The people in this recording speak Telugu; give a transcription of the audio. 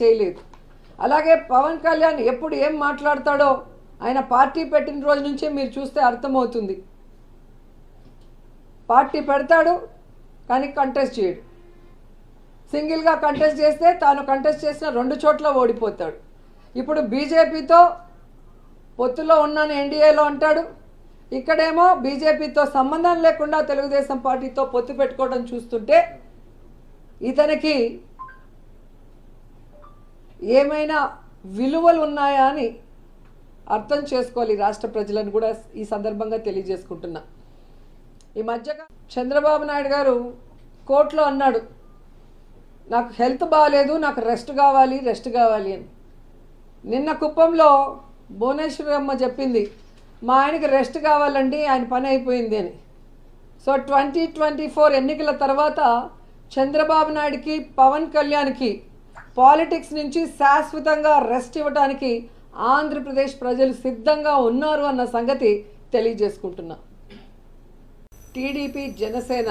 చేయలేదు. అలాగే పవన్ కళ్యాణ్ ఎప్పుడు ఏం మాట్లాడతాడో ఆయన పార్టీ పెట్టిన రోజు నుంచే మీరు చూస్తే అర్థమవుతుంది. పార్టీ పెడతాడు కానీ కంటెస్ట్ చేయడు. సింగిల్గా కంటెస్ట్ చేస్తే తాను కంటెస్ట్ చేసిన రెండు చోట్ల ఓడిపోతాడు. ఇప్పుడు బీజేపీతో పొత్తులో ఉన్నాను ఎన్డీఏలో అంటాడు. ఇక్కడేమో బీజేపీతో సంబంధం లేకుండా తెలుగుదేశం పార్టీతో పొత్తు పెట్టుకోవడం చూస్తుంటే ఇతనికి ఏమైనా విలువలు ఉన్నాయా అని అర్థం చేసుకోవాలి రాష్ట్ర ప్రజలను కూడా ఈ సందర్భంగా తెలియజేసుకుంటున్నా. ఈ మధ్య చంద్రబాబు నాయుడు గారు కోర్టులో అన్నాడు నాకు హెల్త్ బాగాలేదు నాకు రెస్ట్ కావాలి రెస్ట్ కావాలి అని. నిన్న కుప్పంలో భువనేశ్వరమ్మ చెప్పింది మా ఆయనకి రెస్ట్ కావాలండి ఆయన పని అయిపోయింది అని. సో ట్వంటీ ట్వంటీ ఫోర్ ఎన్నికల తర్వాత చంద్రబాబు నాయుడుకి పవన్ కళ్యాణ్కి పాలిటిక్స్ నుంచి శాశ్వతంగా రెస్ట్ ఇవ్వడానికి ఆంధ్రప్రదేశ్ ప్రజలు సిద్ధంగా ఉన్నారు అన్న సంగతి తెలియజేసుకుంటున్నా. టీడీపీ జనసేన